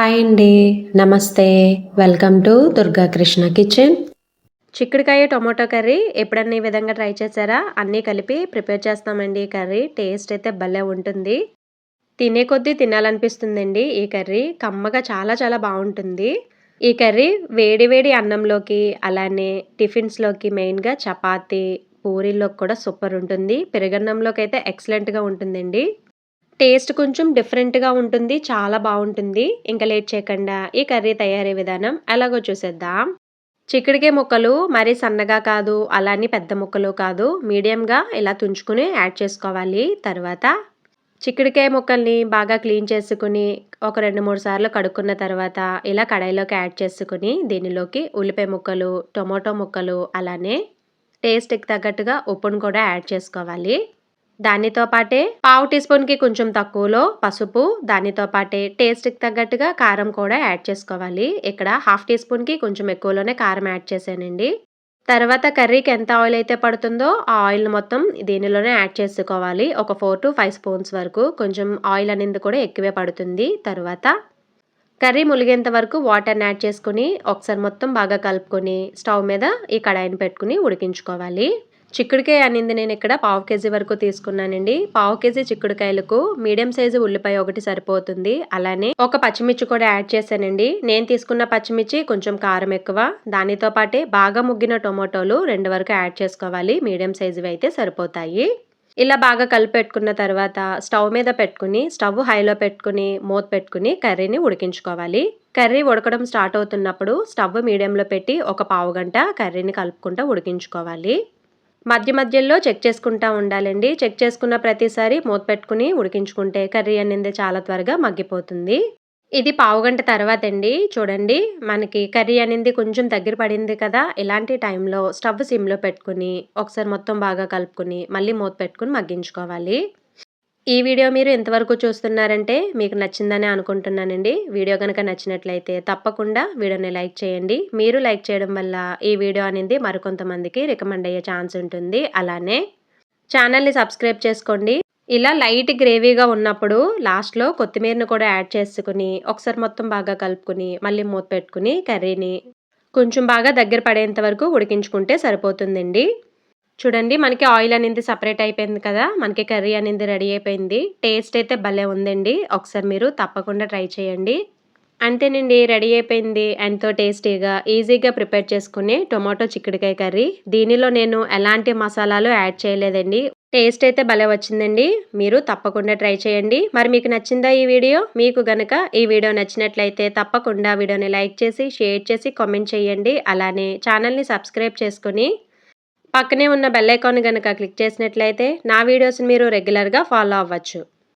Hi అండి. నమస్తే. Welcome to Durga Krishna kitchen. చిక్కుడుకాయ టొమాటో కర్రీ ఎప్పుడన్నా ఈ విధంగా ట్రై చేశారా? అన్నీ కలిపి ప్రిపేర్ చేస్తామండి ఈ కర్రీ. టేస్ట్ అయితే భలే ఉంటుంది. తినే కొద్దీ తినాలనిపిస్తుందండి ఈ కర్రీ. కమ్మగా చాలా చాలా బాగుంటుంది. ఈ కర్రీ వేడి వేడి అన్నంలోకి అలానే టిఫిన్స్లోకి మెయిన్గా చపాతీ పూరీలోకి కూడా సూపర్ ఉంటుంది. పెరుగన్నంలోకి అయితే ఎక్సలెంట్గా ఉంటుందండి. టేస్ట్ కొంచెం డిఫరెంట్గా ఉంటుంది చాలా బాగుంటుంది. ఇంకా లేట్ చేయకుండా ఈ కర్రీ తయారీ విధానం ఎలాగో చూసేద్దాం. చిక్కుడికాయ ముక్కలు మరీ సన్నగా కాదు అలానే పెద్ద ముక్కలు కాదు మీడియంగా ఇలా తుంచుకుని యాడ్ చేసుకోవాలి. తర్వాత చిక్కుడికాయ ముక్కల్ని బాగా క్లీన్ చేసుకుని ఒక రెండు మూడు సార్లు కడుక్కున్న తర్వాత ఇలా కడాయిలోకి యాడ్ చేసుకుని దీనిలోకి ఉల్లిపాయ ముక్కలు టొమాటో ముక్కలు అలానే టేస్ట్కి తగ్గట్టుగా ఉప్పును కూడా యాడ్ చేసుకోవాలి. దానితో పాటే పావు టీ స్పూన్కి కొంచెం తక్కువలో పసుపు దానితో పాటే టేస్ట్కి తగ్గట్టుగా కారం కూడా యాడ్ చేసుకోవాలి. ఇక్కడ హాఫ్ టీ స్పూన్కి కొంచెం ఎక్కువలోనే కారం యాడ్ చేశానండి. తర్వాత కర్రీకి ఎంత ఆయిల్ అయితే పడుతుందో ఆ ఆయిల్ మొత్తం దీనిలోనే యాడ్ చేసుకోవాలి. ఒక ఫోర్ టు ఫైవ్ స్పూన్స్ వరకు కొంచెం ఆయిల్ అనేది కూడా ఎక్కువే పడుతుంది. తర్వాత కర్రీ ములిగేంత వరకు వాటర్ని యాడ్ చేసుకుని ఒకసారి మొత్తం బాగా కలుపుకొని స్టవ్ మీద ఈ కడాయిని పెట్టుకుని ఉడికించుకోవాలి. చిక్కుడుకాయ అనేది నేను ఇక్కడ పావు కేజీ వరకు తీసుకున్నానండి. పావు కేజీ చిక్కుడుకాయలకు మీడియం సైజు ఉల్లిపాయ ఒకటి సరిపోతుంది. అలానే ఒక పచ్చిమిర్చి కూడా యాడ్ చేశానండి. నేను తీసుకున్న పచ్చిమిర్చి కొంచెం కారం ఎక్కువ. దానితో పాటే బాగా ముగ్గిన టొమాటోలు రెండు వరకు యాడ్ చేసుకోవాలి. మీడియం సైజువి అయితే సరిపోతాయి. ఇలా బాగా కలిపెట్టుకున్న తర్వాత స్టవ్ మీద పెట్టుకుని స్టవ్ హైలో పెట్టుకుని మూత పెట్టుకుని కర్రీని ఉడికించుకోవాలి. కర్రీ ఉడకడం స్టార్ట్ అవుతున్నప్పుడు స్టవ్ మీడియంలో పెట్టి ఒక పావు గంట కర్రీని కలుపుకుంటూ ఉడికించుకోవాలి. మధ్య మధ్యలో చెక్ చేసుకుంటా ఉండాలండి. చెక్ చేసుకున్న ప్రతిసారి మూత పెట్టుకుని ఉడికించుకుంటే కర్రీ అనేది చాలా త్వరగా మగ్గిపోతుంది. ఇది పావుగంట తర్వాత అండి చూడండి మనకి కర్రీ అనేది కొంచెం దగ్గర పడింది కదా. ఇలాంటి టైంలో స్టవ్ సిమ్లో పెట్టుకుని ఒకసారి మొత్తం బాగా కలుపుకుని మళ్ళీ మూత పెట్టుకుని మగ్గించుకోవాలి. ఈ వీడియో మీరు ఎంతవరకు చూస్తున్నారంటే మీకు నచ్చిందని అనుకుంటున్నానండి. వీడియో కనుక నచ్చినట్లయితే తప్పకుండా వీడియోని లైక్ చేయండి. మీరు లైక్ చేయడం వల్ల ఈ వీడియో అనేది మరికొంతమందికి రికమెండ్ అయ్యే ఛాన్స్ ఉంటుంది. అలానే ఛానల్ని సబ్స్క్రైబ్ చేసుకోండి. ఇలా లైట్ గ్రేవీగా ఉన్నప్పుడు లాస్ట్లో కొత్తిమీరను కూడా యాడ్ చేసుకుని ఒకసారి మొత్తం బాగా కలుపుకుని మళ్ళీ మూత పెట్టుకుని కర్రీని కొంచెం బాగా దగ్గర పడేంత వరకు ఉడికించుకుంటే సరిపోతుందండి. చూడండి మనకి ఆయిల్ అనేది సపరేట్ అయిపోయింది కదా మనకి కర్రీ అనేది రెడీ అయిపోయింది. టేస్ట్ అయితే భలే ఉందండి. ఒకసారి మీరు తప్పకుండా ట్రై చేయండి. అంతేనండి రెడీ అయిపోయింది. ఎంతో టేస్టీగా ఈజీగా ప్రిపేర్ చేసుకునే టొమాటో చిక్కుడుకాయ కర్రీ. దీనిలో నేను ఎలాంటి మసాలాలు యాడ్ చేయలేదండి. టేస్ట్ అయితే భలే వచ్చిందండి. మీరు తప్పకుండా ట్రై చేయండి. మరి మీకు నచ్చిందా ఈ వీడియో? మీకు గనక ఈ వీడియో నచ్చినట్లయితే తప్పకుండా వీడియోని లైక్ చేసి షేర్ చేసి కామెంట్ చేయండి. అలానే ఛానల్ని సబ్స్క్రైబ్ చేసుకుని పక్కనే ఉన్న బెల్ ఐకాన్ కనుక క్లిక్ చేసినట్లయితే నా వీడియోస్ని మీరు రెగ్యులర్గా ఫాలో అవ్వచ్చు.